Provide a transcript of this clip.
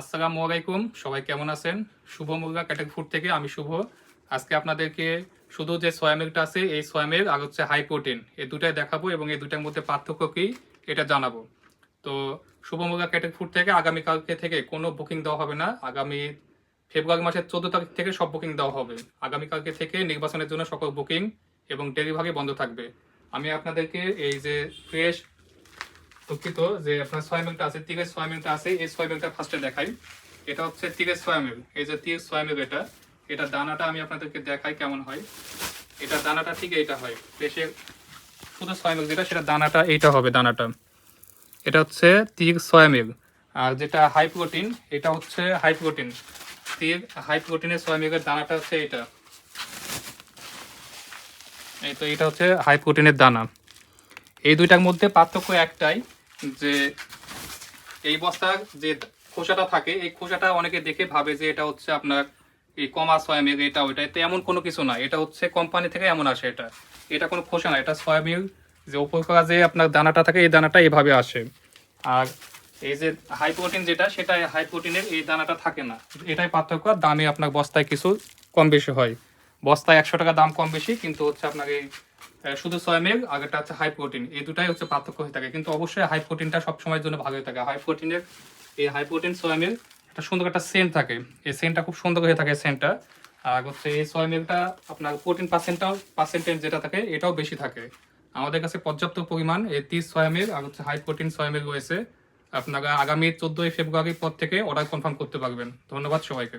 আসসালামু আলাইকুম। সবাই কেমন আছেন? শুভ মুরগা ক্যাটেক ফুড থেকে আমি শুভ। আজকে আপনাদেরকে শুধু যে সয়া মিল্কটা আছে, এই সয়া মিল্ক আর হচ্ছে হাই প্রোটিন এই দুটাই দেখাবো এবং এই দুটার মধ্যে পার্থক্য কি এটা জানাব। তো শুভ মুরগা ক্যাটেক ফুড থেকে আগামীকালকে থেকে কোনো বুকিং দেওয়া হবে না। আগামী ফেব্রুয়ারি মাসের চোদ্দ তারিখ থেকে সব বুকিং দেওয়া হবে। আগামীকালকে থেকে নির্বাচনের জন্য সকল বুকিং এবং ডেলিভারি বন্ধ থাকবে। আমি আপনাদেরকে এই যে ফ্রেশ দুঃখিত যে আপনার ছয় মিলটা আছে তিরিশ ছয় আছে, এই ছয় ফার্স্টে দেখাই। এটা হচ্ছে তিরিশ ছয় এই যে তিরিশ ছয় এটা এটা দানাটা আমি আপনাদেরকে দেখাই কেমন হয়। এটা দানাটা ঠিক এইটা হয়। বেশি শুধু ছয় মিল যেটা, সেটা দানাটা এইটা হবে দানাটা এটা হচ্ছে তিরিশ ছয় মিল আর যেটা হাই প্রোটিন এটা হচ্ছে হাই প্রোটিন তীর হাই প্রোটিনের ছয় মিলের দানাটা হচ্ছে এটা এই তো, এটা হচ্ছে হাই প্রোটিনের দানা এই দুইটার মধ্যে পার্থক্য একটাই যে এই বস্তার যে খোসাটা থাকে, এই খোসাটা অনেকে দেখে ভাবে যে এটা হচ্ছে আপনার এই কমা সয়াবিন, এটা ওইটা। তো এমন কোনো কিছু না। এটা হচ্ছে কোম্পানি থেকে এমন আসে এটা। এটা কোনো খোসা না, এটা সয়াবিন। যে উপর করা যে আপনার দানাটা থাকে, এই দানাটা এভাবে আসে। আর এই যে হাই প্রোটিন যেটা সেটা হাই প্রোটিনের এই দানাটা থাকে না। এটাই পার্থক্য। দামে আপনার বস্তায় কিছু কম বেশি হয়। বস্তায় একশো টাকা দাম কম বেশি, কিন্তু হচ্ছে আপনার এই শুধু সয়া মিল্ক আগেরটা হচ্ছে হাই প্রোটিন এই দুটাই হচ্ছে পার্থক্য হয়ে থাকে। কিন্তু অবশ্যই হাই প্রোটিনটা সব সময়ের জন্য ভালো হয়ে থাকে। হাই প্রোটিনের এই হাই প্রোটিন সয়া মিল্ক একটা সুন্দর একটা সেন্ট থাকে। এই সেন্টটা খুব সুন্দর হয়ে থাকে সেন্টটা আর হচ্ছে এই সয়া মিল্কটা আপনার প্রোটিন পার্সেন্টটাও পার্সেন্টেজ যেটা থাকে, এটাও বেশি থাকে। আমাদের কাছে পর্যাপ্ত পরিমাণ এই তিরিশ সয়া মিল্ক আর হচ্ছে হাই প্রোটিন সয়া মিল্ক রয়েছে। আপনারা আগামী চোদ্দোই ফেব্রুয়ারির পর থেকে অর্ডার কনফার্ম করতে পারবেন। ধন্যবাদ সবাইকে।